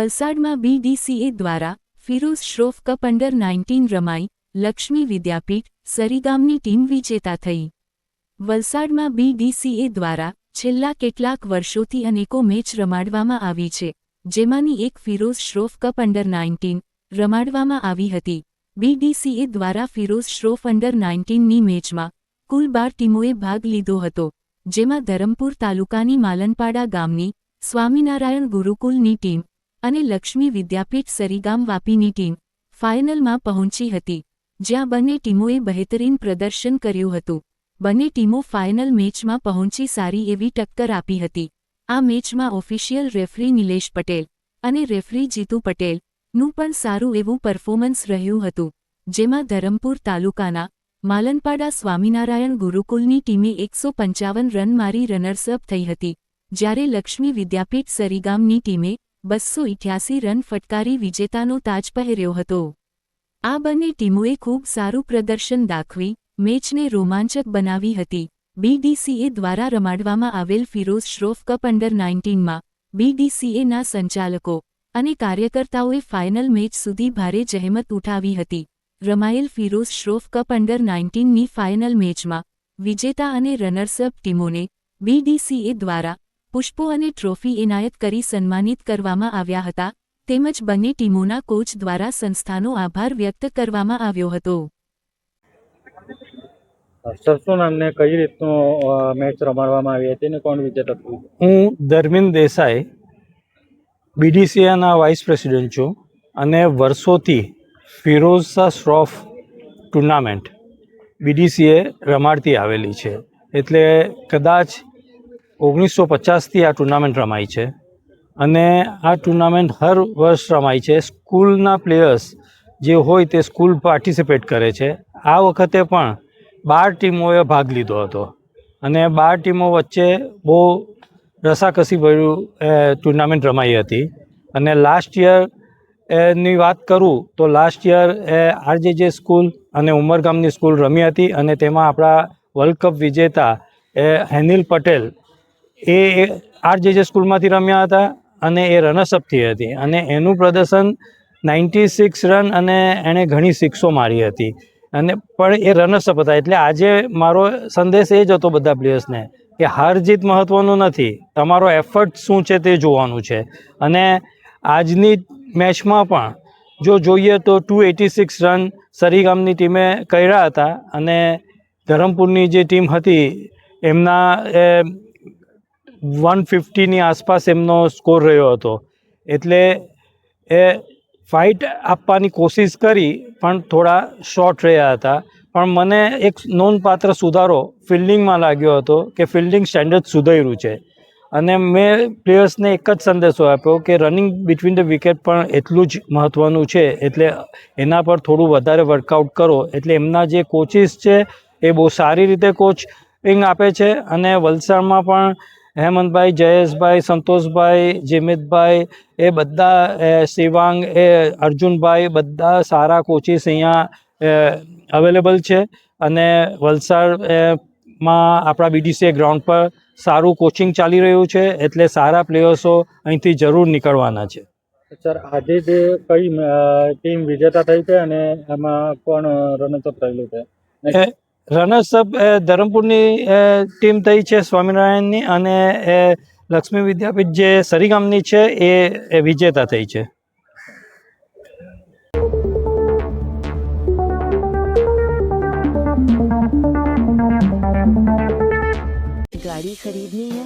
વલસાડમાં બીડીસીએ દ્વારા Firoz Shroff cup under nineteen રમાઈ, લક્ષ્મી વિદ્યાપીઠ, સરીગામની ટીમ વિજેતા થઈ. વલસાડમાં બીડીસીએ દ્વારા છેલ્લા કેટલાક વર્ષોથી અનેકો મેચ રમાડવામાં આવી છે, જેમાંની એક Firoz Shroff cup under nineteen રમાડવામાં આવી હતી. બીડીસીએ દ્વારા ફિરોઝ શ્રોફ અંડર નાઇન્ટીનની મેચમાં કુલ બાર ટીમોએ ભાગ લીધો હતો, જેમાં ધરમપુર તાલુકાની માલનપાડા ગામની સ્વામિનારાયણ ગુરુકુલની ટીમ અને લક્ષ્મી વિદ્યાપીઠ સરીગામ વાપીની ટીમ ફાઇનલમાં પહોંચી હતી, જ્યાં બંને ટીમોએ બહેતરીન પ્રદર્શન કર્યું હતું. બંને ટીમો ફાઇનલ મેચમાં પહોંચી સારી એવી ટક્કર આપી હતી. આ મેચમાં ઓફિશિયલ રેફરી નિલેશ પટેલ અને રેફરી જીતુ પટેલનું પણ સારું એવું પરફોર્મન્સ રહ્યું હતું, જેમાં ધરમપુર તાલુકાના માલનપાડા સ્વામિનારાયણ ગુરુકુલની ટીમે એકસો પંચાવન રન મારી રનર્સઅપ થઈ હતી, જ્યારે લક્ષ્મી વિદ્યાપીઠ સરીગામની ટીમે બસો ઇઠ્યાસી રન ફટકારી વિજેતાનો તાજ પહેર્યો હતો. આ બંને ટીમોએ ખૂબ સારું પ્રદર્શન દાખવી, મેચને રોમાંચક બનાવી હતી. બીડીસીએ દ્વારા રમાડવામાં આવેલ ફિરોઝ શ્રોફ કપ અંડર નાઇન્ટીનમાં બીડીસીએના સંચાલકો અને કાર્યકર્તાઓએ ફાઇનલ મેચ સુધી ભારે જહેમત ઉઠાવી હતી. રમાયેલ ફિરોઝ શ્રોફ કપ અંડર નાઇન્ટીનની ફાઇનલ મેચમાં વિજેતા અને રનર્સઅપ ટીમોને બીડીસીએ દ્વારા પુષ્પો અને ટ્રોફી એનાયત કરી સન્માનિત કરવામાં આવ્યા હતા તેમજ બંને ટીમોના કોચ દ્વારા સંસ્થાનો આભાર વ્યક્ત કરવામાં આવ્યો હતો. સરસોનામને નામને કઈ રીતનો મેચ રમાડવામાં આવી હતી અને કોણ વિજેતા થયું? હું ધર્મિન દેસાઈ બીડીસીએના વાઇસ પ્રેસિડેન્ટ છું અને વર્ષોથી ફિરોઝા શ્રોફ ટુર્નામેન્ટ બીડીસીએ રમાડતી આવેલી છે. એટલે કદાચ ઓગણીસો પચાસથી આ ટુર્નામેન્ટ રમાય છે. અને આ ટુર્નામેન્ટ હર વર્ષ રમાય છે. સ્કૂલના પ્લેયર્સ જે હોય તે સ્કૂલ પાર્ટિસિપેટ કરે છે. આ વખતે પણ બાર ટીમોએ ભાગ લીધો હતો. અને બાર ટીમો વચ્ચે બહુ રસાકસી ભર્યું ટુર્નામેન્ટ રમાઈ હતી. અને લાસ્ટ યરની વાત કરું તો લાસ્ટ યર આરજેજે સ્કૂલ અને ઉમરગામની સ્કૂલ રમી હતી અને તેમાં આપણા વર્લ્ડ કપ વિજેતા એ હેનિલ પટેલ એ આરજેજે સ્કૂલમાંથી રમ્યા હતા અને એ રનર્સઅપથી હતી. અને એનું પ્રદર્શન નાઇન્ટી સિક્સ રન અને એણે ઘણી સિક્સો મારી હતી. અને પણ એ રનર્સઅપ હતા. એટલે આજે મારો સંદેશ એ જ હતો બધા પ્લેયર્સને કે હાર જીત મહત્ત્વનું નથી. તમારો એફર્ટ શું છે તે જોવાનું છે. અને આજની મેચમાં પણ જો જોઈએ તો ટુ એટી સિક્સ રન સરીગામની ટીમે કર્યા હતા. અને ધરમપુરની જે ટીમ હતી, એમના વન ફિફ્ટીની આસપાસ એમનો સ્કોર રહ્યો હતો. એટલે એ ફાઇટ આપવાની કોશિશ કરી, પણ થોડા શોર્ટ રહ્યા હતા. પણ મને એક નોંધપાત્ર સુધારો ફિલ્ડિંગમાં લાગ્યો હતો કે ફિલ્ડિંગ સ્ટેન્ડર્ડ સુધર્યું છે. અને મેં પ્લેયર્સને એક જ સંદેશો આપ્યો કે રનિંગ બિટવીન ધ વિકેટ પણ એટલું જ મહત્ત્વનું છે. એટલે એના પર થોડું વધારે વર્કઆઉટ કરો. એટલે એમના જે કોચિસ છે, એ બહુ સારી રીતે કોચિંગ આપે છે. અને વલસાડમાં પણ હેમંતભાઈ જયેશભાઈ સંતોષભાઈ જીમિતભાઈ એ બધા શિવાંગ એ અર્જુનભાઈ બધા સારા કોચિસ અહીંયા અવેલેબલ છે. અને વલસાડમાં આપણા બીડીસીએ ગ્રાઉન્ડ પર સારું કોચિંગ ચાલી રહ્યું છે એટલે સારા પ્લેયર્સો અહીંથી જરૂર નીકળવાના છે. સર આજે જે કઈ ટીમ વિજેતા થઈ છે અને એમાં કોણ રનર્સઅપ થયેલું છે? રનર્સઅપ ધરમપુરની ટીમ થઈ છે સ્વામિનારાયણની અને એ લક્ષ્મી વિદ્યાપીઠ જે સરીગામની છે એ વિજેતા થઈ છે गाड़ी खरीदनी है